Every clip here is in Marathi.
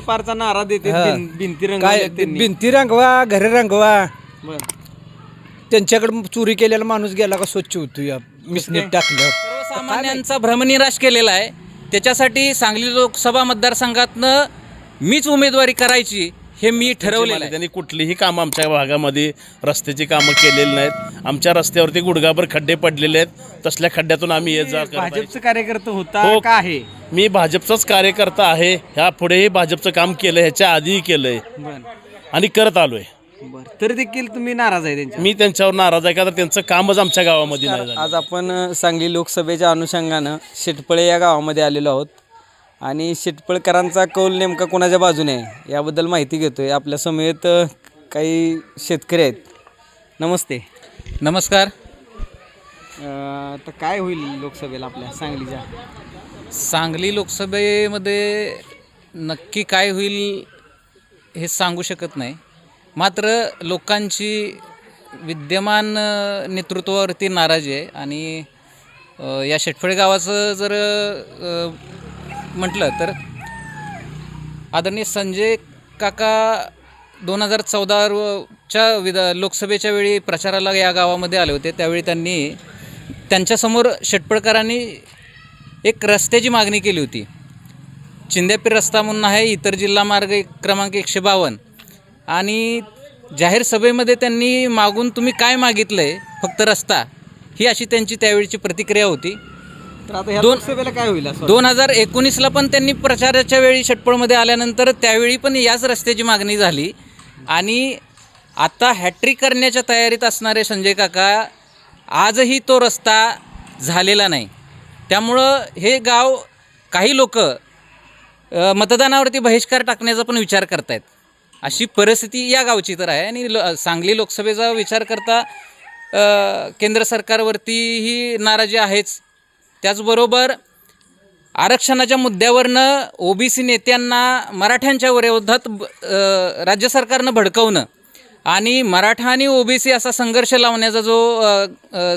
पारचा नारा देते हा. भिं- भिंती काय त्यांनी. भिंती रंगवा घरे रंगवा. त्यांच्याकडे चोरी केलेला माणूस गेला का स्वच्छ होतो या मिसनीत टाकलं सर्वसामान्यांचा भ्रमनिराश केलेला आहे त्याच्यासाठी सांगली लोकसभा मतदारसंघातनं मीच उमेदवारी करायची हे मी ठरवलेलं आहे. त्यांनी कुठलीही कामं आमच्या भागामध्ये रस्त्याची कामं केलेली नाहीत. आमच्या रस्त्यावरती गुडघाभर खड्डे पडलेले आहेत. तसल्या खड्ड्यातून आम्ही ये जा करत आहे. भाजपचं कार्यकर्ता होता हो. का आहे? मी भाजपचाच कार्यकर्ता आहे. ह्या पुढेही भाजपचं काम केलं ह्याच्या आधीही केलंय. बर. आणि करत आलोय. बर. तरी देखील तुम्ही नाराज आहे त्यांच्या मी त्यांच्यावर नाराज आहे का तर त्यांचं कामच आमच्या गावामध्ये नाही झालं. आज आपण अ, सांगली लोकसभेच्या अनुषंगानं शेटपळे या गावामध्ये आलेलो आहोत. आणि शेटपळकरांचा कौल नेमका कोणाच्या बाजूने आहे? याबद्दल माहिती घेतोय. आपल्या समेत अ, काही शेतकरी आहेत. नमस्ते. नमस्कार. तर काय होईल लोकसभेला आपल्या सांगलीच्या? सांगली लोकसभेमध्ये नक्की काय होईल हे सांगू शकत नाही. मात्र लोकांची विद्यमान नेतृत्वावरती नाराजी आहे आणि या शेटफळे गावाचं जर म्हटलं तर आदरणीय संजय काका दोन हजार चौदाच्या विध लोकसभेच्या वेळी प्रचाराला या गावामध्ये आले होते. त्यावेळी त्यांनी त्यांच्यासमोर षटपडकरांनी एक रस्त्याची मागणी केली होती. चिंद्यापीर रस्ता म्हणून आहे इतर जिल्हा मार्ग क्रमांक एकशे बावन्न. आणि जाहीर सभेमध्ये त्यांनी मागून तुम्ही काय मागितलं आहे फक्त रस्ता ही अशी त्यांची त्यावेळीची प्रतिक्रिया होती. तर आता ह्या दोन- लोकसभेला काय होईल असं दोन हजार एकोणीसला पण त्यांनी प्रचाराच्या वेळी षटपळमध्ये आल्यानंतर त्यावेळी पण याच रस्त्याची मागणी झाली. आणि आता हॅट्रिक करण्याच्या तयारीत असणारे संजय काका आजही तो रस्ता झालेला नाही. त्यामुळं हे गाव काही लोक मतदानावरती बहिष्कार टाकण्याचा पण विचार करतायत. अशी परिस्थिती या गावची तर आहे. आणि लो सांगली लोकसभेचा विचार करता अ, केंद्र सरकारवरतीही नाराजी आहेच. त्याचबरोबर आरक्षणाच्या मुद्द्यावरनं ओबीसी नेत्यांना मराठ्यांच्या विरोधात राज्य सरकारनं भडकवणं आणि मराठा आणि ओबीसी असा संघर्ष लावण्याचा जो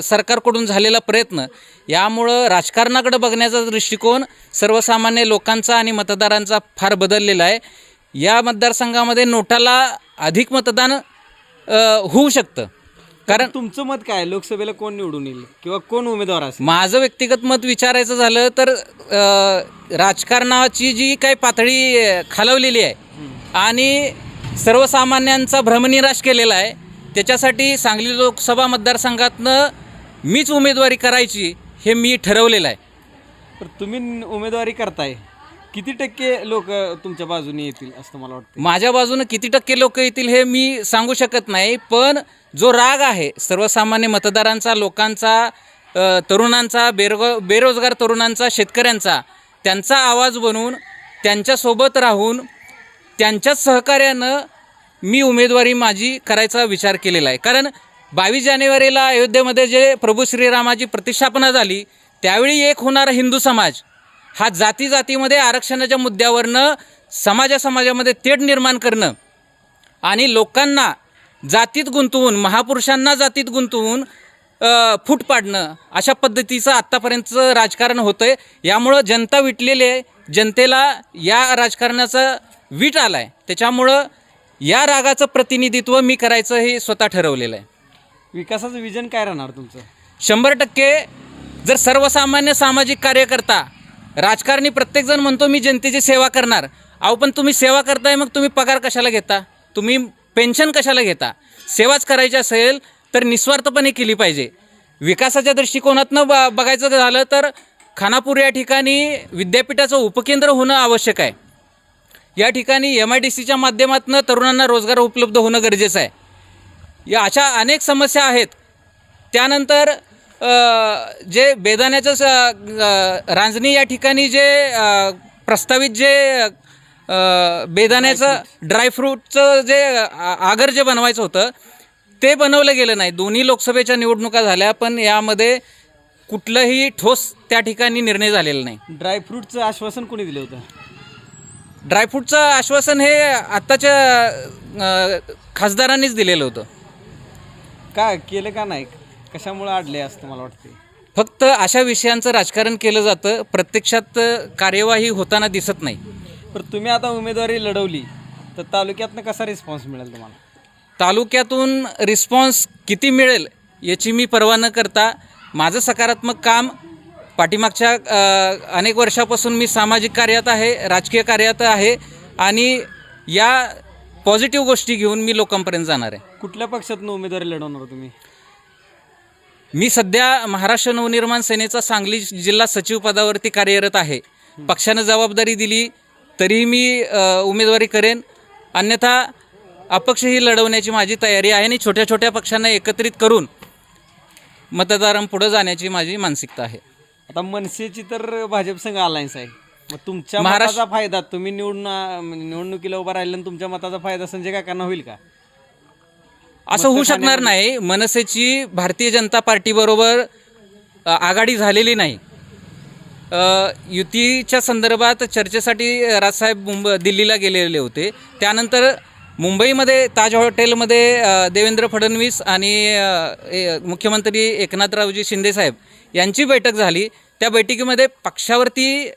सरकारकडून झालेला प्रयत्न यामुळं राजकारणाकडे बघण्याचा दृष्टिकोन सर्वसामान्य लोकांचा आणि मतदारांचा फार बदललेला आहे. या मतदारसंघामध्ये नोटाला अधिक मतदान होऊ शकतं. कारण तुमचं मत काय? लोकसभेला कोण निवडून येईल? किंवा कोण उमेदवार असेल? माझं व्यक्तिगत मत विचारायचं झालं तर अ, राजकारणाची जी काही पातळी अ, खालवलेली आहे आणि सर्वसामान्यांचा भ्रमनिराश केलेला आहे त्याच्यासाठी सांगली लोकसभा मतदारसंघातनं मीच उमेदवारी करायची हे मी ठरवलेलं आहे. तर तुम्ही न- उमेदवारी करताय. किती टक्के लोक तुमच्या बाजूने येतील असं मला वाटतं माझ्या बाजूनं किती टक्के लोक येतील हे मी सांगू शकत नाही पण जो राग आहे सर्वसामान्य मतदारांचा लोकांचा तरुणांचा बेरोग बेरोजगार तरुणांचा शेतकऱ्यांचा त्यांचा आवाज बनवून त्यांच्यासोबत राहून त्यांच्याच सहकार्यानं मी उमेदवारी माझी करायचा विचार केलेला आहे. कारण बावीस जानेवारीला अयोध्येमध्ये जे प्रभू श्रीरामाची प्रतिष्ठापना झाली त्यावेळी एक होणारा हिंदू समाज. हा जाती जातीमध्ये आरक्षणाच्या मुद्द्यावरनं समाजा समाजामध्ये तेढ निर्माण करणं आणि लोकांना जातीत गुंतवून महापुरुषांना जातीत गुंतवून फूट पाडणं अशा पद्धतीचं आत्तापर्यंतचं राजकारण होतं आहे यामुळं जनता विटलेली आहे. जनतेला या राजकारणाचा वीट आला आहे त्याच्यामुळं या रागाचं प्रतिनिधित्व मी करायचं हे स्वतः ठरवलेलं आहे. विकासाचं विजन काय राहणार तुमचं? शंभर टक्के जर सर्वसामान्य सामाजिक कार्यकर्ता राजकारणी प्रत्येकजण म्हणतो मी जनतेची सेवा करणार. अहो पण तुम्ही सेवा करताय मग तुम्ही पगार कशाला घेता? तुम्ही पेन्शन कशाला घेता? सेवाच करायची असेल तर निस्वार्थपणे केली पाहिजे. विकासाच्या दृष्टिकोनातनं ब बघायचं झालं तर खानापूर या ठिकाणी विद्यापीठाचं उपकेंद्र होणं आवश्यक आहे. या ठिकाणी एम आय डी सीच्या माध्यमातून तरुणांना रोजगार उपलब्ध होणं गरजेचं आहे. या अशा अनेक समस्या आहेत. त्यानंतर जे बेदाण्याचं स- रांजणी या ठिकाणी जे प्रस्तावित जे बेदाण्याचं ड्रायफ्रूटचं जे आगर जे बनवायचं होतं ते बनवलं गेलं नाही. दोन्ही लोकसभेच्या निवडणुका झाल्या पण यामध्ये कुठलंही ठोस त्या ठिकाणी निर्णय झालेला नाही. ड्रायफ्रूटचं आश्वासन कोणी दिलं होतं? ड्रायफ्रूटचं आश्वासन हे आत्ताच्या खासदारांनीच दिलेलं होतं. का केलं का नाही? कशामुळे अडले असतं मला वाटते फक्त अशा विषयांचं राजकारण केलं जातं प्रत्यक्षात कार्यवाही होताना दिसत नाही. पण तुम्ही आता उमेदवारी लढवली तर तालुक्यातनं कसा रिस्पॉन्स मिळेल तुम्हाला? तालुक्यातून रिस्पॉन्स किती मिळेल याची मी पर्वा न करता माझं सकारात्मक काम पाठीमागच्या अ, अनेक वर्षापासून मी सामाजिक कार्यात आहे राजकीय कार्यात आहे आणि या पॉझिटिव्ह गोष्टी घेऊन मी लोकांपर्यंत जाणार आहे. कुठल्या पक्षातनं उमेदवारी लढवणार तुम्ही? मी सध्या महाराष्ट्र नवनिर्माण सेनेचा सांगली जिल्हा सचिव पदावरती कार्यरत आहे. पक्षानं जबाबदारी दिली तरीही मी उमेदवारी करेन. अन्यथा अपक्षही लढवण्याची माझी तयारी आहे आणि छोट्या छोट्या पक्षांना एकत्रित करून मतदारांपुढे जाण्याची माझी मानसिकता आहे. आता मनसेची तर भाजप संघ अलायन्स आहे मग तुमच्या महाराष्ट्र- मताचा फायदा तुम्ही निवडून निवडणुकीला उभा राहिला आणि तुमच्या मताचा फायदा संजय काकांना होईल का? असं होऊ शकणार नाही. मनसेची भारतीय जनता पार्टीबरोबर आघाडी झालेली नाही. युतीच्या संदर्भात चर्चेसाठी राजसाहेब मुंबई दिल्लीला गेलेले होते. त्यानंतर मुंबईमध्ये ताज हॉटेलमध्ये देवेंद्र फडणवीस आणि मुख्यमंत्री एकनाथरावजी शिंदेसाहेब यांची बैठक झाली. त्या बैठकीमध्ये पक्षावरती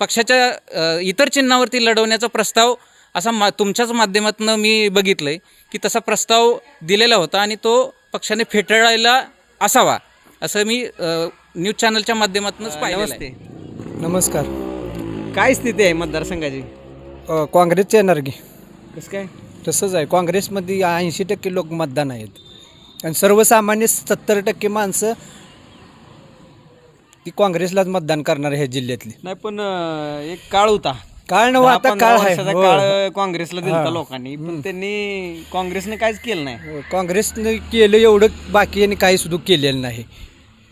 पक्षाच्या इतर चिन्हावरती लढवण्याचा प्रस्ताव असा मा तुमच्याच माध्यमातून मी बघितलं आहे की तसा प्रस्ताव दिलेला होता आणि तो पक्षाने फेटाळायला असावा असं मी न्यूज चॅनलच्या माध्यमातूनच पाहिलं नमस्ते. नमस्कार. काय स्थिती आहे मतदारसंघाची? अ, काँग्रेसचे येणार की? कसं काय? तसंच आहे. काँग्रेसमध्ये ऐंशी टक्के लोक मतदान आहेत. आणि सर्वसामान्य सत्तर टक्के माणसं ती काँग्रेसलाच मतदान करणार ह्या जिल्ह्यातली. नाही पण अं, एक काळ होता. काळ नव दहा आता पंधरा काळ आहे. वर्षाचा हो. काळ काँग्रेसला दिलता लोकांनी. पण त्यांनी काँग्रेसने काहीच केलं नाही. हो, काँग्रेसने केलं एवढं बाकी यांनी काही सुद्धा केलेलं नाही.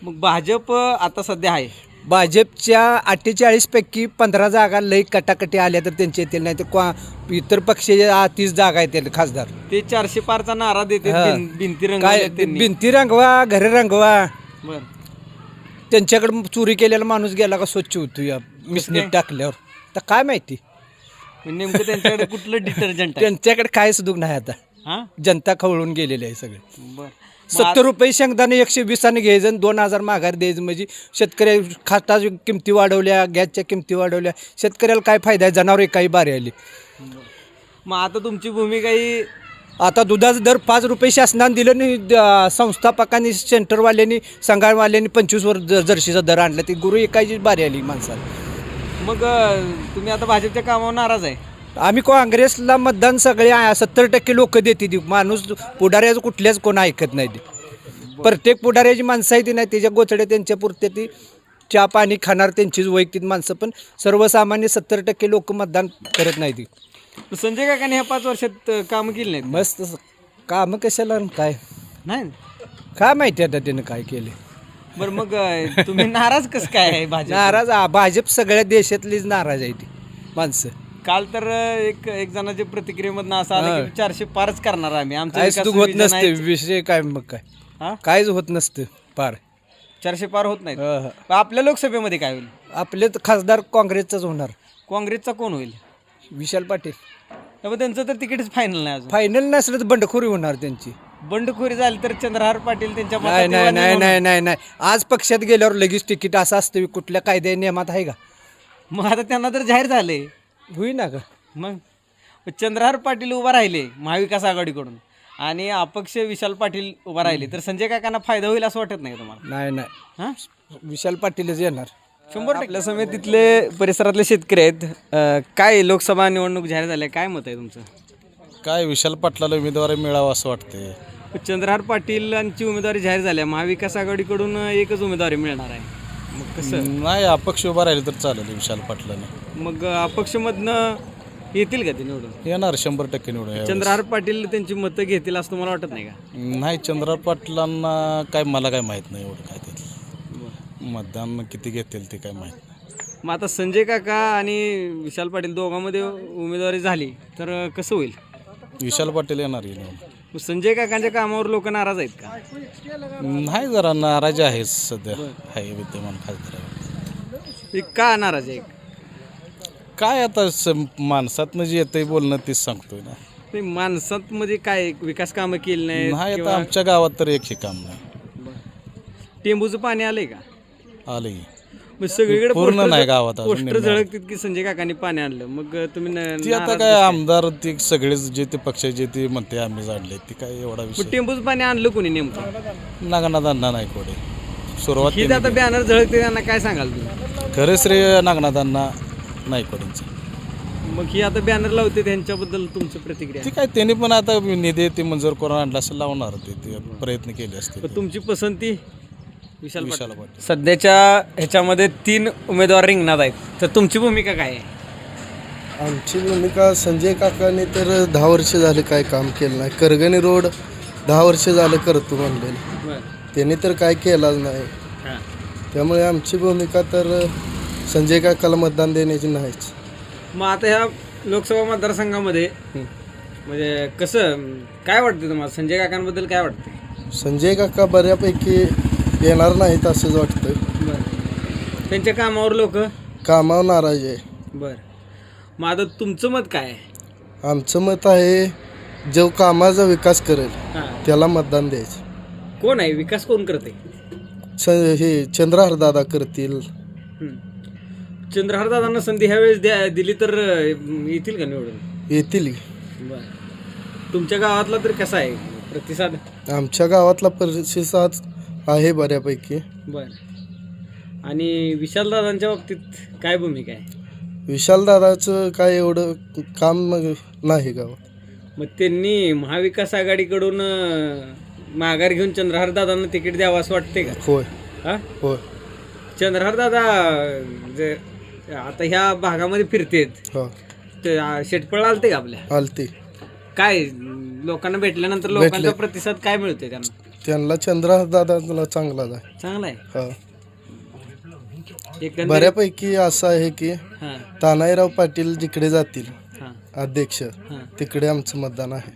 मग भाजप आता सध्या आहे. भाजपच्या अठ्ठेचाळीस पैकी पंधरा जागा लई कटाकटी आल्या तर त्यांचे येतील नाही तर क्वा इतर पक्षाच्या तीस जागा येतील खासदार. ते चारशे पारचा नारा देते हा. भिं- भिंती काय त्यांनी. भिंती रंगवा घरे रंगवा. त्यांच्याकडे चोरी केलेला माणूस गेला का स्वच्छ होतो या मिसनीत टाकल्यावर. तर काय माहिती? नेमकं त्यांच्याकडे कुठलं डिटर्जंट त्यांच्याकडे काय सुद्धा नाही आता. जनता खवळून गेलेली आहे सगळे. बर. सत्तर रुपये शेंगदाणे एकशे वीसाने घ्यायचं आणि दोन हजार माघार द्यायचं. म्हणजे शेतकऱ्या खाता किमती वाढवल्या गॅसच्या किमती वाढवल्या. शेतकऱ्याला काय फायदा आहे? जनावर काही बारी आली. मग आता तुमची भूमिका ही आता दुधाचा दर पाच रुपये शासनाने दिलं नाही द- संस्थापकांनी सेंटरवाल्यांनी संघावाल्यांनी पंचवीस वर ज- जर्शीचा दर आणला. ती गुरु एकाची बारी आली माणसाला. मग तुम्ही आता भाजपच्या कामावर नाराज आहे. आम्ही काँग्रेसला मतदान सगळे सत्तर टक्के लोक देते ती. माणूस पुढाऱ्याचं कुठल्याच कोण ऐकत नाही ते. प्रत्येक पुढाऱ्याची माणसं आहे ती नाही त्याच्या गोचड्या त्यांच्या पुरते ती चहा पाणी खाणार त्यांचीच वैयक्तिक माणसं पण सर्वसामान्य सत्तर टक्के लोक मतदान करत नाही ती. संजय काकाने ह्या पाच वर्षात कामं केली नाहीत मस्त कामं कशाला आणि काय? नाही? काय माहिती आता त्यानं काय केले बरं मग तुम्ही नाराज कसं काय आहे भाजप नाराज आ- भाजप सगळ्या देशातलीच नाराज आहे ती माणसं. काल तर एक एक जणाच्या प्रतिक्रियेमधनं असं आलं की चारशे पारच करणार आम्ही. आमचं काहीच विकास सुख होत विजन नसते आहे. विषय काय मग काय? हा? काहीच होत नसतं पार. चारशे पार होत. पण आपल्या लोकसभेमध्ये काय होईल? आपले तर खासदार काँग्रेसचाच होणार. काँग्रेसचा कोण होईल? विशाल पाटील. त्यामुळे त्यांचं तर तिकीटच फायनल नाही अजून. फायनल नसलं तर बंडखोरी होणार त्यांची. बंडखोरी झाली तर चंद्रहार पाटील त्यांच्या नाही नाही नाही नाही नाही नाही. आज पक्षात गेल्यावर लगेच तिकीट असं असतं कुठल्या कायद्या नियमात आहे का? मग आता त्यांना तर जाहीर झाले होईना का मग? चंद्रहार पाटील उभा राहिले महाविकास आघाडीकडून. आणि अपक्ष विशाल पाटील उभा राहिले. तर संजय काकांना फायदा होईल असं वाटत नाही का तुम्हाला? नाही नाही. हां? विशाल पाटीलच येणार. शंभर आपल्या समेत तिथले परिसरातले शेतकरी आहेत. अं, काय लोकसभा निवडणूक जाहीर झाल्या काय मत आहे तुमचं? काय विशाल पाटलाला उमेदवारी मिळावं असं वाटतंय. चंद्रहार पाटीलांची उमेदवारी जाहीर झाल्या महाविकास आघाडीकडून एकच उमेदवारी मिळणार आहे. मग कसं? नाही अपक्ष उभा राहिले तर चालेल विशाल पाटलाने. मग अपक्षमधनं येतील का ते निवडून? येणार शंभर टक्के निवडून यावेळेस. चंद्रहार पाटील त्यांची मतं घेतील असं तुम्हाला वाटत नाही का? नाही चंद्र पाटलांना काय मला काय माहीत नाही एवढं काय त्यातलं मतदान किती घेतील ते काय माहीत नाही. मग आता संजय काका आणि विशाल पाटील दोघांमध्ये उमेदवारी झाली तर कसं होईल? विशाल पाटील येणार आहे निवडून. मग संजय काकांच्या कामावर लोक नाराज आहेत का? नाही जरा नाराज आहे सध्या. आहे विद्यमान खासदार. हे का नाराज आहे? काय आता स माणसातनं जे येतंय बोलणं तेच सांगतोय ना. नाही माणसात मध्ये काय विकास कामं केली नाही नाही आता आमच्या गावात तर एकही काम नाही. टेंबूचं पाणी आलंय का? आलंय. मग सगळीकडे पूर्ण poster- नाही गावात अजून पोस्टर. झळकतात की संजय काकांनी पाणी आणलं? मग तुम्ही न- ती आता नाराज काय? आमदार ते सगळेच जे ते पक्ष जे ते म्हणते आम्ही जाणले ती काय एवढा मग विषय. टेम्पोच पाणी आणलं कोणी नेमकं? नागनाथ अण्णा नाही कोडे सुरुवात हे जे आता बॅनर झळकते त्यांना काय सांगाल तुम्ही? त्यांनी- खरे श्रेय नागनाथ अण्णा नाही कोडेंचं मग ही आता बॅनर लावते त्यांच्याबद्दल तुमची प्रतिक्रिया? ती काय त्यांनी पण आता निधी ते मंजूर करून आणला असं लावणार ते ते प्रयत्न केले असते पण तुमची पसंती? विशाल विशाल पाटील. पाटील. सध्याच्या ह्याच्यामध्ये तीन उमेदवार रिंगणात आहेत. तर तुमची भूमिका काय आहे? आमची भूमिका संजय काकाने तर दहा वर्ष झाले काय काम केलं नाही. करगणी रोड दहा वर्ष झालं करतो म्हणलेलं. त्यांनी तर काय केलाच नाही. त्यामुळे आमची भूमिका तर संजय काकाला मतदान देण्याची नाहीच. मग आता ह्या लोकसभा मतदारसंघामध्ये म्हणजे कसं काय वाटतं तुम्हाला? संजय काकांबद्दल काय वाटतं संजय काका बऱ्यापैकी येणार नाहीत असंच वाटतं बरं. त्यांच्या कामावर लोक? कामावर नाराज आहे. बरं. मग आता तुमचं मत काय आहे? आमचं मत आहे जो कामाचा विकास करेल हां. त्याला मतदान द्यायचं. कोण आहे? विकास कोण करते? स हे चंद्रहार दादा करतील. चंद्रहार दादांना संधी ह्यावेळेस द्या दिली तर अं, येतील का निवडून? येतील. बरं. तुमच्या गावातला तर कसा आहे? प्रतिसाद? आमच्या गावातला प्रतिसाद आहे बऱ्यापैकी. बर. आणि विशाल दादांच्या बाबतीत काय भूमिका आहे? विशालदादाचं काय एवढं काम नाही गावात मग त्यांनी महाविकास आघाडीकडून अं, माघार घेऊन चंद्रहार दादांना तिकीट द्यावं असं वाटते का? होय. हा? होय. चंद्रहार दादा जे आता ह्या भागामध्ये फिरतेत. हा. ते शेटपळ आलते का आपल्या? आलती. काय लोकांना भेटल्यानंतर लोकांचा प्रतिसाद काय मिळतोय त्यांना? त्यांना चंद्रहार दादाला चांगलाच आहे. चांगला आहे? हा. बऱ्यापैकी असं आहे की हां. तानाईराव पाटील जिकडे जातील हां. अध्यक्ष हां. तिकडे आमचं मतदान आहे.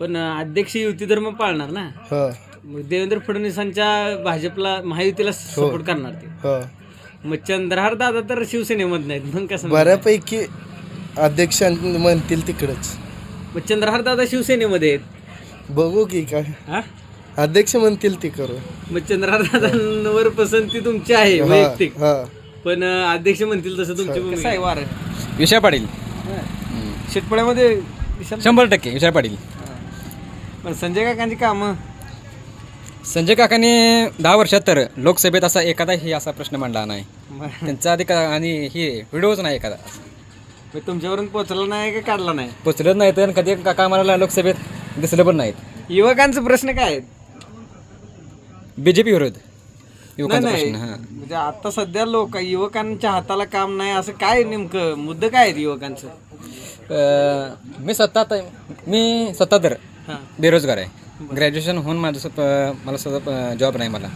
पण अं, अध्यक्ष युती धर्म पाळणार ना? हा. मग देवेंद्र फडणवीसांच्या भाजपला महायुतीला सपोर्ट करणार ते. हा. मग चंद्रहार दादा तर शिवसेनेमध्ये नाहीत मग कसं बऱ्यापैकी अध्यक्ष म्हणतील तिकडेच. मग चंद्रहार दादा शिवसेनेमध्ये आहेत. बघू की काय. हा? अध्यक्ष म्हणतील ती करू. मग चंद्रहार दादांवर पसंती तुमची आहे वैयक्तिक. हा. पण अं, अध्यक्ष म्हणतील तसं तुमची भूमिका आहे वार? विशाल पाटील. शेटपळ्यामध्ये विशाल शंभर टक्के विशाल पाटील. पण संजय काकांची कामं? संजय काकांनी दहा वर्षात तर लोकसभेत असा एखादा ही असा प्रश्न मांडला नाही. त्यांचा आधी का आणि हे व्हिडिओच नाही एखादा. मग तुमच्यावरून पोचला नाही का काढला नाही? पोचलंच नाही तर कधी काका आम्हाला लोकसभेत दिसलं पण नाहीत. युवकांचे प्रश्न काय आहेत? बी जे पी विरोध? नाही युवकांचा नाही प्रश्न हां. म्हणजे आता सध्या लोक युवकांच्या हाताला काम नाही असं काय नेमकं? मुद्दे काय आहेत युवकांचं? अं, मी स्वतः आता मी स्वतः तर हां. बेरोजगार आहे. ग्रॅज्युएशन होऊन माझं मला स्वतः जॉब नाही मला.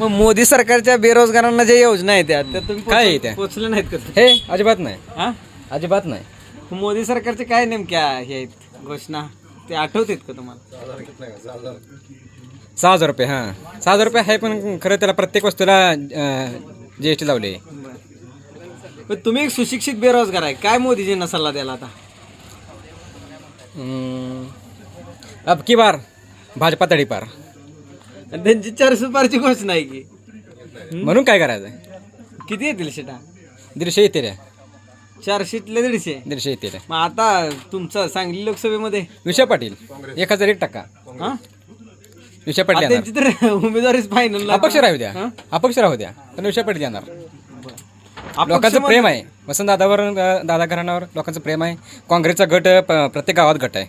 मग मोदी सरकारच्या बेरोजगारांना ज्या योजना आहेत त्या त्या तुम्ही काय आहे पोच- त्या? पोचले नाहीत का हे अजिबात नाही. हा? अजिबात नाही. मोदी सरकारचे काय नेमक्या हे आहेत घोषणा? ते आठवतात का तुम्हाला? सहा हजार रुपये हां. सहा हजार रुपये आहे पण खरं त्याला प्रत्येक वस्तूला जी एस टी लावली पण तुम्ही एक सुशिक्षित बेरोजगार आहे. काय मोदीजींना सल्ला द्याला आता? अब की बार? भाजपा तडीपार आणि त्यांची चारशे पारची घोषणा आहे की. म्हणून काय करायचं? किती येतील शेटा? दीडशे येते रे चारशेतले दीडशे? दीडशे येते रे मग आता तुमचं सांगली लोकसभेमध्ये? विषय पाटील एक हजार एक टक्का. हा? विषय येणार. त्यांची तर उमेदवारीच फायनल अपक्ष राहू द्या. अपक्ष राहू द्या. पण विषय पाटील येणार. लोकांचं प्रेम आहे. वसंत दादावर अं, दादा घराण्यावर लोकांचं प्रेम आहे. काँग्रेसचा गट अं, प- प्रत्येक गावात गट आहे.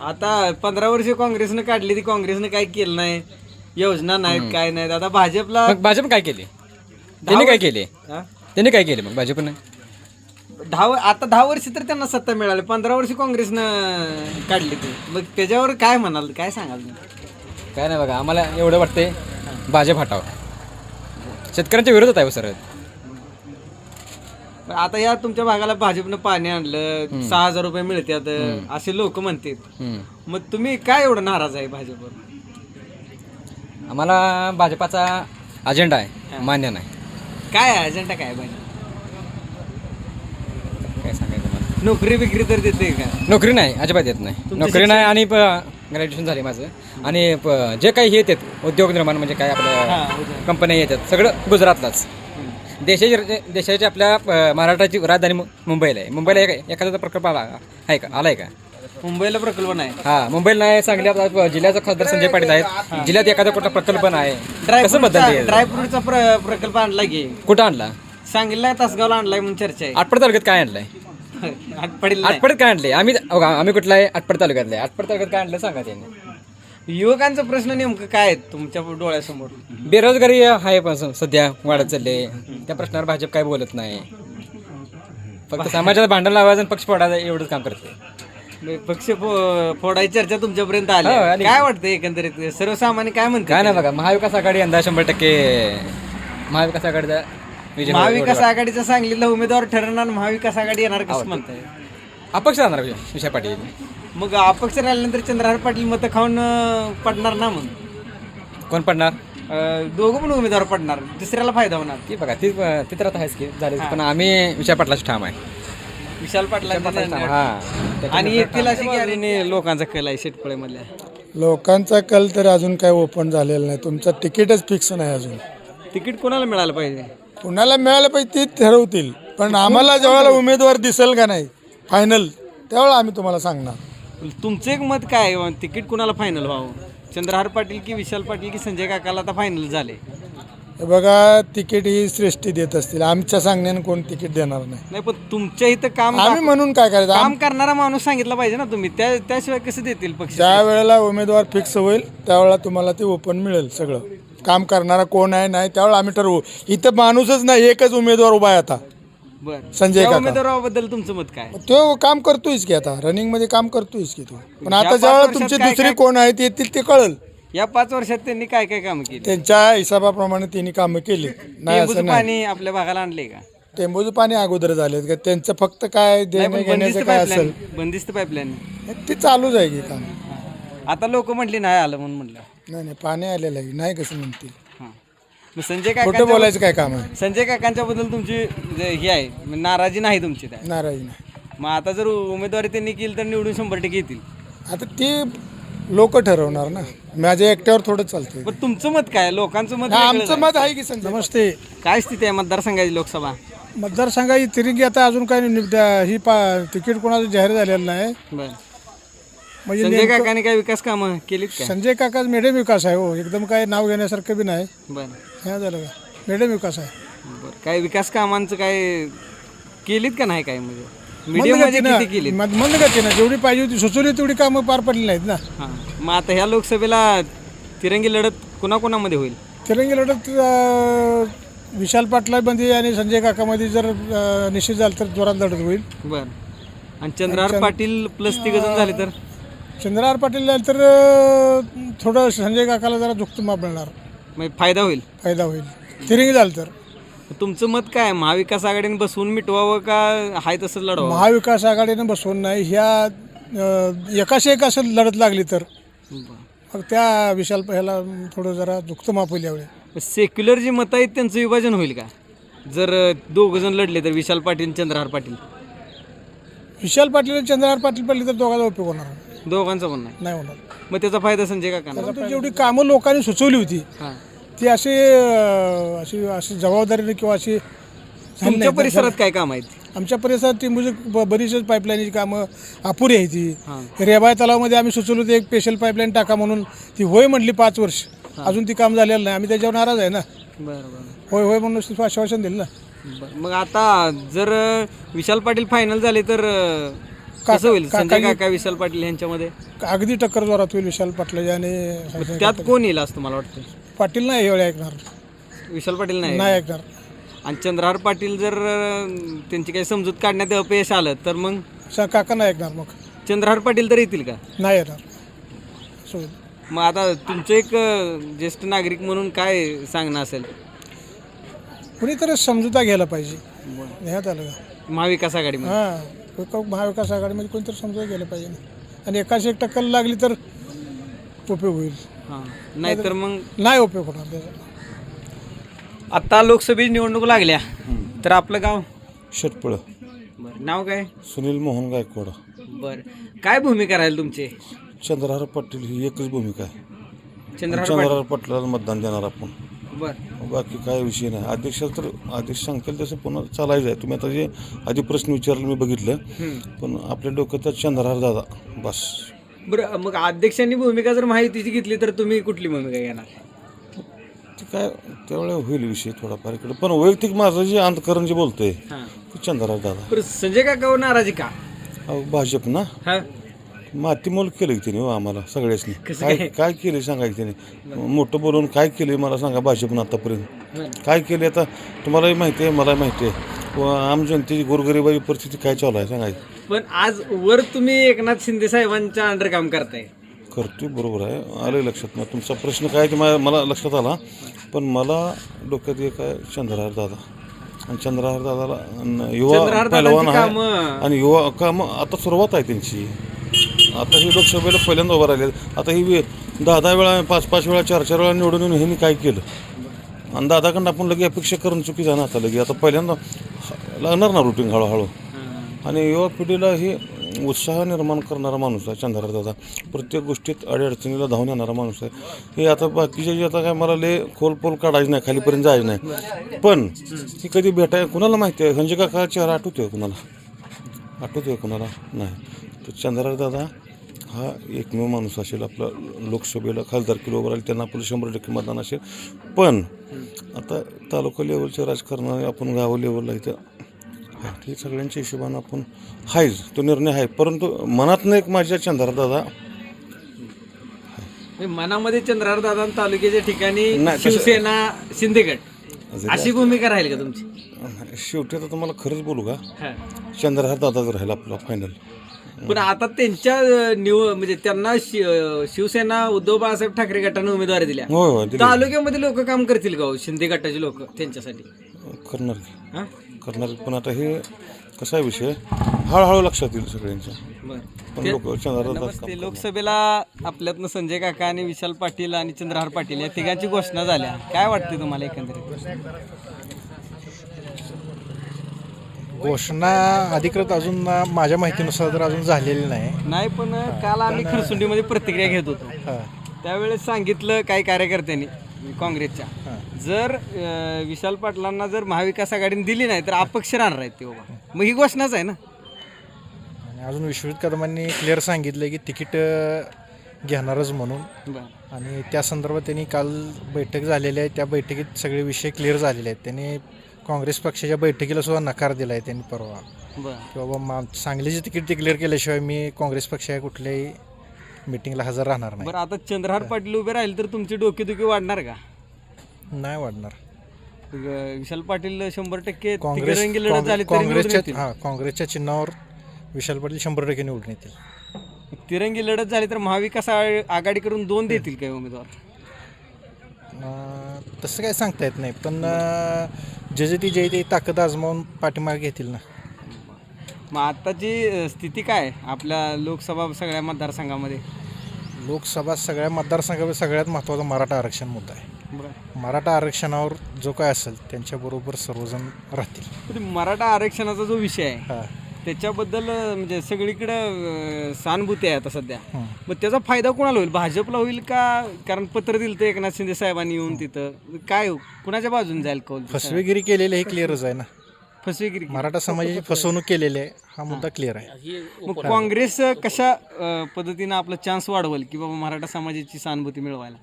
आता पंधरा वर्ष काँग्रेसनं काढली ती काँग्रेसनं काय केलं नाही? योजना नाहीत काय नाहीत. आता भाजपला मग भाजप काय केले? त्यांनी काय केले? हा? त्यांनी काय केले मग भाजपनं? दहा आता दहा वर्ष तर त्यांना सत्ता मिळाली पंधरा वर्ष काँग्रेसनं काढली ती. मग त्याच्यावर काय म्हणाल काय सांगाल तुम्ही? काय नाही बघा आम्हाला एवढं वाटते भाजप हटावं. शेतकऱ्यांच्या विरोधात आहे हो सर पण आता या तुमच्या भागाला भाजपनं पाणी आणलं सहा हजार रुपये मिळतात असे लोक म्हणतात. मग तुम्ही काय एवढं नाराज आहे भाजपवर? आम्हाला भाजपाचा अजेंडा आहे मान्य नाही. काय अजेंडा काय आहे भाजप काय सांगायचं मला नोकरी बिक्री तर देते का? नोकरी नाही अजिबात येत नाही. नोकरी नाही आणि ग्रॅज्युएशन झाले माझं. आणि प- जे काही हे येतात उद्योग निर्माण म्हणजे काय आपल्या कंपन्या येतात सगळं गुजरातलाच. देशाची देशाची आपल्या अ, महाराष्ट्राची राजधानी मु- मुंबईला आहे. मुंबईला एक- एखादा प्रकल्प आला आहे का? आलाय का? मुंबईला प्रकल्प नाही. हा मुंबईला नाही सांगलीत आता जिल्ह्याचा खासदार संजय पाटील आहेत. जिल्ह्यात एखादा कुठला प्रकल्प नाही. कसं द्यायचं? ड्रायफ्रूटचा प्रकल्प आणला की. कुठं आणला? सांगितलं तासगावला आणलाय म्हणून चर्चा आहे. आटपड तालुक्यात काय आणलंय? आटपडील आटपडीत काय आणले आम्ही आम्ही कुठला आहे आटपड तालुक्यातले आटपड तालुक्यात काय आणलं सांगा त्यांनी. युवकांचा प्रश्न नेमकं काय आहे तुमच्या डोळ्यासमोर? बेरोजगारी आहे पण स- सध्या वाढत चालले त्या प्रश्नावर भाजप काय बोलत नाही. फक्त समाजाला भांडण लावायचं आणि पक्ष फोडायचं एवढंच काम करते पक्ष फो- फोडायची चर्चा तुमच्यापर्यंत आली. हो. आली. काय वाटतं एकंदरीत? सर्वसामान्य काय म्हणते काय नाही बघा महाविकास आघाडी यंदा शंभर टक्के महाविकास आघाडीचा विजय. महाविकास आघाडीचा सांगलीला उमेदवार ठरवणार महाविकास आघाडी येणार कसं म्हणताय? अपक्ष राहणार विजय विजय पाटील. मग अपक्ष राहिल्यानंतर चंद्रहार पाटील मतं खाऊन अं, पडणार ना मग? कोण पडणार? अं, दोघं पण उमेदवार पडणार. दुसऱ्याला फायदा होणार. ती बघा ती ती तर आता आहेच की झाली पण आम्ही विजय पाटलाच ठाम आहे. विशाल पाटला हा. आणि येतील अशी गॅरंटी लोकांचा कल आहे शेटपळेमधल्या. लोकांचा कल तर अजून काय ओपन झालेला नाही. तुमचं तिकीटच फिक्स नाही अजून. तिकीट कोणाला मिळालं पाहिजे? कुणाला मिळालं पाहिजे ते ठरवतील. पण आम्हाला जेव्हा उमेदवार दिसेल का नाही फायनल त्यावेळेला आम्ही तुम्हाला सांगणार. तुमचं एक मत काय आहे? तिकीट कुणाला फायनल व्हावं? चंद्रहार पाटील की विशाल पाटील की संजय काकाला आता फायनल झाले? हे बघा तिकीट ही सृष्टी देत असतील. आमच्या सांगण्याने कोण तिकीट देणार नाही. नाही पण तुमच्या इथं काम आम्ही म्हणून काय करायचं? आम- काम करणारा माणूस सांगितला पाहिजे ना तुम्ही. त्या त्याशिवाय कसं देतील पक्ष? ज्या वेळेला उमेदवार फिक्स होईल त्यावेळेला तुम्हाला ते ओपन मिळेल सगळं. काम करणारा कोण आहे नाही त्यावेळेला आम्ही ठरवू. इथं माणूसच नाही एकच उमेदवार उभा आहे आता. बर. संजय त्या काका. उमेदवाराबद्दल तुमचं मत काय? तो काम करतोयच की आता. रनिंगमध्ये काम करतोयच की तो. पण या आता पाच ज्यावेळेला वर्षात तुमचे काय- दुसरे काय- कोण आहेत येतील ते कळल. या पाच वर्षात त्यांनी काय काय काम केली? त्यांच्या हिसाबाप्रमाणे त्यांनी कामं केली. नाही टेंबूचं असं नाही. पाणी आपल्या भागाला आणले का? टेंबूचं पाणी अगोदर झाले का? त्यांचं फक्त काय नाही देणं पण घेण्याचं काय पाईपलाईन असेल बंदिस्त पाईपलाईन ते चालूच आहे की काम. आता लोक म्हटली नाही आलं म्हणून म्हटलं. नाही नाही पाणी आलेलं आहे. नाही कसं म्हणतील? हां. मग संजय खोटं काका बोलायचं काय काम आहे? संजय काकांच्या बद्दल तुमची जे हे आहे म्हणजे नाराजी नाही तुमची त्या. नाराजी नाही. मग आता जर उमेदवारी त्यांनी केली तर निवडून शंभर टक्के येतील. आता ते लोक ठरवणार ना. माझ्या एकट्यावर थोडं चालतंय. पण तुमचं मत काय? लोकांचं मत हा, वेगळंच आमचं आहे. मत आहे की संजय नमस्ते. काय स्थिती आहे मतदारसंघाची लोकसभा? मतदारसंघाची तिरंगी आता अजून काय नि- त्या- ही पा तिकीट कोणाचं जाहीर झालेलं नाही. बर. म्हणजे संजय नेमकं- काकाने काय विकास कामं केलीत का संजय काकाच मिडियम विकास आहे हो. एकदम काय नाव घेण्यासारखं बी नाही. बर. झालं का? मिडियम विकास आहे. बर. काय विकास कामांचं काय केलीत का नाही काय म्हणजे? मीडियममध्ये मंदगतीनं- किती केलीत? मं- मंदगतीनं जेवढी पाहिजे होती सुचवली तेवढी कामं पार पडली नाहीत ना. हां. मग आता ह्या लोकसभेला तिरंगी लढत कुणाकुणामध्ये होईल? तिरंगी लढत अं, विशाल पाटलामध्ये आणि संजय काकामध्ये जर अं, निश्चित झालं तर जोरात लढत होईल. बर. आणि चंद्रहार पाटील प्लस तिघ जण झाले तर? चंद्रहार पाटील तर थोडं संजय काकाला जरा झुकतं माप मिळणार म्हणजे फायदा होईल? फायदा होईल. तिरंगी झालं तर. तुमचं मत काय महाविकास आघाडीने बसवून मिटवावं का हाय तसंच लढवावं? महाविकास आघाडीनं बसवून नाही. ह्या अं, एकाशी एक असं लढत लागली तर. मग त्या विशाल ह्याला थोडं जरा झुकतं माप होईल यावेळी. सेक्युलर जी मतं आहेत त्यांचं विभाजन होईल का? जर दोघ जण लढले तर विशाल पाटील चंद्रहार पाटील. विशाल पाटील आणि चंद्रहार पाटील पडले तर दोघांचा उपयोग होणार. दोघांचं पण नाही. नाही होणार. मग त्याचा फायदा संजय काकांना. परंतु जेवढी कामं लोकांनी सुचवली होती. हां. ती अशी अं, अशी अशी जबाबदारीने किंवा अशी झाली तुमच्या नाही. परिसरात काय काम आहेत? आमच्या परिसरात ती म्हणजे ब- बरीचशी पाईपलाईनची कामं अपुरी आहे ती. रेबाय तलावामध्ये आम्ही सुचवलं होतं एक स्पेशल पाईपलाईन टाका म्हणून. ती होय म्हटली पाच वर्ष. अजून ती काम झालेलं नाही. आम्ही त्याच्यावर नाराज आहे ना. बरं बरं. होय होय म्हणून नुसतं आश्वासन दिलं ना. बरं. मग आता जर विशाल पाटील फायनल झाले तर कसं होईल? संजय काका विशाल पाटील यांच्यामध्ये? अगदी टक्कर जोरात होईल विशाल पाटलाजी आणि संजय त्यात कोण येईल असं तुम्हाला वाटतं? पाटील नाही एवढे ऐकणार. विशाल पाटील नाही? नाही ऐकणार. आणि चंद्रहार पाटील जर अं, त्यांची काही समजूत काढण्यात अपयश आलं तर मग? स- काका नाही ऐकणार मग. चंद्रहार पाटील तर येतील का? नाही येणार. होईल. मग आता तुमचं एक अं, ज्येष्ठ नागरिक म्हणून काय सांगणं असेल? कुणीतरी समजुता घ्यायला पाहिजे. ह्यात आलं का? महाविकास आघाडीमध्ये? हां. एक महाविकास आघाडीमध्ये कोणतरी समजुता घ्यायला पाहिजे ना. आणि एकाच एक टक्कर लागली तर उपयोग होईल. हां. नाहीतर मग? नाही उपयोग होणार त्याचा. आता लोकसभेची निवडणूक लागल्या. तर आपलं गाव? षटपळ बरं. नाव काय? सुनील मोहन गायकवाड. बरं. काय भूमिका राहील तुमची? चंद्रहार पाटील ही एकच भूमिका आहे. चंद्रहार चंद्रहार पाटलाला मतदान देणार आपण. बाकी काय विषय नाही. अध्यक्ष तर अध्यक्ष सांगतील तसं पुन्हा चालायचं आहे. तुम्ही आता जे आधी प्रश्न विचारले मी बघितलं. पण आपल्या डोक्यात चंद्रहार दादा. बस. बरं मग अध्यक्षांनी भूमिका जर माहितीची घेतली तर तुम्ही कुठली भूमिका घेणार? ते काय त्यावेळेला होईल विषय थोडाफार इकडे. पण वैयक्तिक माझं जे अंतकरण जे बोलतंय हां. ते चंद्रहार दादा. बरं संजय काका नाराजी का? अहो भाजप ना. हा. माती मोल केलं की त्याने हो आम्हाला सगळ्यासनी. कसं काय काय? काय केलं सांगा की त्याने मोठं बोलून काय केलं मला सांगा भाजपनं आतापर्यंत? काय केले आता? तुम्हालाही माहिती आहे मलाही माहिती आहे. व आम जनतेची गोरगरिबाची परिस्थिती काय चालू आहे सांगायची? पण आज वर तुम्ही एकनाथ शिंदे साहेबांच्या अंडर काम करताय. करतोय बरोबर आहे. आलं लक्षात. मग तुमचा प्रश्न काय ते मा- मला लक्षात आला. पण मला डोक्यात एक आहे चंद्रहार दादा. आणि चंद्रहार दादाला युवा चंद्रहार पहिलवान आहे. कामं- आणि युवा कामं आता सुरुवात आहे त्यांची. आता ही लोकसभेला पहिल्यांदा उभं राहिले आता ही वे- दहा दहा वेळा पाच पाच वेळा चार चार वेळा निवडून येऊन ह्यांनी काय केलं? आणि दादाकडनं आपण लगे अपेक्षा करून चुकीचं आहे ना आता लगे. आता पहिल्यांदा लागणार ना रुटीन हळूहळू. आणि युवा पिढीला हे उत्साह निर्माण करणारा माणूस आहे चंद्रहार दादा. प्रत्येक गोष्टीत अडीअडचणीला धावून येणारा माणूस आहे. हे आता बाकीचे जे आता काय मला ले खोल पोल काढायचं नाही खालीपर्यंत जायचं नाही. पण ही कधी भेटाय कुणाला माहिती आहे? संजय काका चेहरा आठवतोय कुणाला? आठवतोय कुणाला? नाही. तर चंद्रहार दादा हा एकमेव माणूस असेल आपला लोकसभेला खासदार किलो उभं राहील त्यांना आपलं शंभर टक्के मतदान असेल पण आता तालुका लेवलच्या राजकारणाने आपण गाव लेवलला इथं. ते सगळ्यांच्या हिशोबानं आपण आहेच तो निर्णय आहे परंतु मनातनं एक माझ्या दादा मनामध्ये चंद्रहार दादा तालुक्याच्या ठिकाणी शिवसेना शिंदेगड अशी भूमिका राहील का तुमची शेवटी आता तुम्हाला खरंच बोलू का हा. चंद्रहार दादाच राहील आपला फायनल पण आता त्यांच्या निव म्हणजे त्यांना शि- शिवसेना उद्धव बाळासाहेब ठाकरे गटाने उमेदवारी दिल्या. होय होय दिली. तालुक्यामध्ये लोक काम करतील का हो? शिंदे गटाचे लोक त्यांच्यासाठी. करणार की. हा? करणार पण आता हे कसा आहे विषय? हळूहळू लक्षात येईल सगळ्यांच्या. बरं. पण लोक नमस्ते. लोकसभेला आपल्यातनं संजय काका आणि विशाल पाटील आणि चंद्रहार पाटील या तिघांची घोषणा झाल्या. काय वाटते तुम्हाला एकंदरीत? घोषणा अधिकृत अजून माझ्या माहितीनुसार तर अजून झालेली नाही. नाही पण काल आम्ही खरसुंडीमध्ये प्रतिक्रिया घेत होतो. हां. त्यावेळेस सांगितलं काही कार्यकर्त्यांनी काँग्रेसच्या जर अं, विशाल पाटलांना जर महाविकास आघाडीने दिली नाही तर अपक्ष राहणार आहेत ते बाबा. मग ही घोषणाच आहे ना. आणि अजून विश्वजित कदमांनी क्लिअर सांगितलं की तिकीट अ, घेणारच म्हणून. बरं. आणि त्या संदर्भात त्यांनी काल बैठक झालेली आहे. त्या बैठकीत सगळे विषय क्लिअर झालेले आहेत. त्यांनी काँग्रेस पक्षाच्या बैठकीला सुद्धा नकार दिला आहे त्यांनी परवा. बरं. की बाबा मा सांगलीचे तिकीट क्लिअर केल्याशिवाय मी काँग्रेस पक्षाच्या कुठल्याही मिटिंगला हजर राहणार नाही. बरं आता चंद्रहार पाटील उभे राहील तर तुमची डोकेदुखी वाढणार का? नाही वाढणार. ग- विशाल पाटील शंभर टक्के काँग्रेस लढत झाली तरी निवडून काँग्रेसच्या येतील. हां काँग्रेसच्या चिन्हावर विशाल पाटील शंभर टक्के निवडून येतील. तिरंगी लढत झाली तर महाविकास आ- आघाडी करून दोन देतील काय उमेदवार? अं, तसं काय सांगता येत नाही पण जे जे ती जे ते ताकद आजमावून पाठीमागे घेतील ना. मग आताची अ, स्थिती काय आपल्या लोकसभा सगळ्या मतदारसंघामध्ये? लोकसभा सगळ्या मतदारसंघामध्ये सगळ्यात महत्त्वाचा मराठा आरक्षण मुद्दा आहे. मराठा आरक्षणावर जो काय असेल त्यांच्याबरोबर सर्वजण राहतील. मराठा आरक्षणाचा जो विषय आहे हां. त्याच्याबद्दल म्हणजे सगळीकडं सहानुभूती आहे आता सध्या. मग त्याचा फायदा कोणाला होईल? भाजपला होईल का? कारण पत्र दिलं तर एकनाथ शिंदे साहेबांनी येऊन तिथं. काय हो? कुणाच्या बाजून जाईल कौल फसवेगिरी केलेली हे क्लिअरच आहे ना. फसवेगिरी मराठा समाजाची फसवणूक केलेली आहे. हा मुद्दा क्लिअर आहे. मग काँग्रेस कशा पद्धतीनं आपला चान्स वाढवल की बाबा मराठा समाजाची सहानुभूती मिळवायला?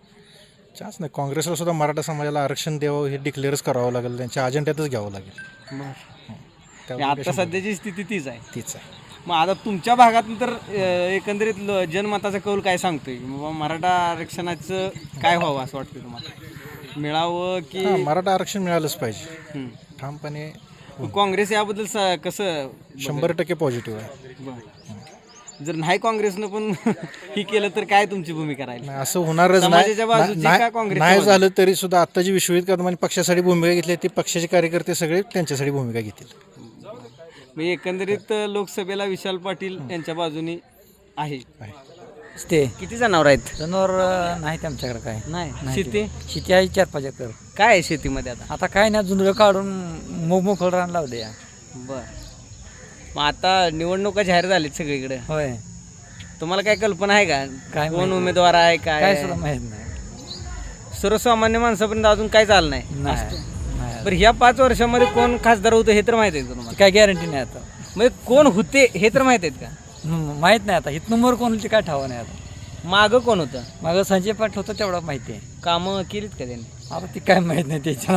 चान्स नाही. काँग्रेसला सुद्धा मराठा समाजाला आरक्षण द्यावं हे डिक्लेअरच करावं लागेल. त्यांच्या अजेंड्यातच घ्यावं लागेल. आणि आता सध्याची स्थिती तीच आहे. तीच आहे. मग आता तुमच्या भागातून तर अ, एकंदरीत ल- जनमताचा कौल काय सांगतोय? बाबा मराठा आरक्षणाचं काय व्हावं असं वाटतं तुम्हाला? मिळावं की हां मराठा आरक्षण मिळालंच पाहिजे. हं. ठामपणे मग काँग्रेस याबद्दल स- कसं शंभर टक्के पॉझिटिव्ह आहे. बरं. जर नाही काँग्रेसनं पण ही केलं तर काय तुमची भूमिका राहील? नाही, असं होणारच नाही. समाजाच्या बाजूची नाही- का काँग्रेसच्या नाही बाजूची? झालं तरी सुद्धा आत्ताची विश्वजित कदमांनी पक्षासाठी भूमिका घेतली ती पक्षाचे कार्यकर्ते सगळे त्यांच्यासाठी भूमिका घेतील. मग एकंदरीत लोकसभेला विशाल पाटील यांच्या बाजूनी आहे. ते किती जनावर आहेत? जनावर नाहीत आमच्याकडे काय. नाही. शेती? शेती आहे चार पाच एकर. काय आहे शेतीमध्ये आता? आता काय नाही जुंदळं काढून मोग मोकळ रान लावले. या बर. मग आता निवडणुका जाहीर झालीत सगळीकडे. होय. तुम्हाला काय कल्पना आहे का? काय कोण माहिती? उमेदवार आहे काय काय आहे? सुद्धा माहीत नाही. सर्वसामान्य माणसापर्यंत अजून काय चाललं नाही नाही. नाही. बरं ह्या पाच वर्षामध्ये कोण खासदार होतं हे तर माहीत आहे का तुम्हाला? काय गॅरंटी नाही आता. म्हणजे कोण होते हे तर माहीत आहेत का? हम्म, माहीत नाही आता. मोर कोण होती काय ठावा नाही आता. मागं कोण होतं? मागं संजय पाट होतं तेवढं माहिती आहे. कामं केलीत का त्यांनी? आता ती काय माहीत नाही त्याच्या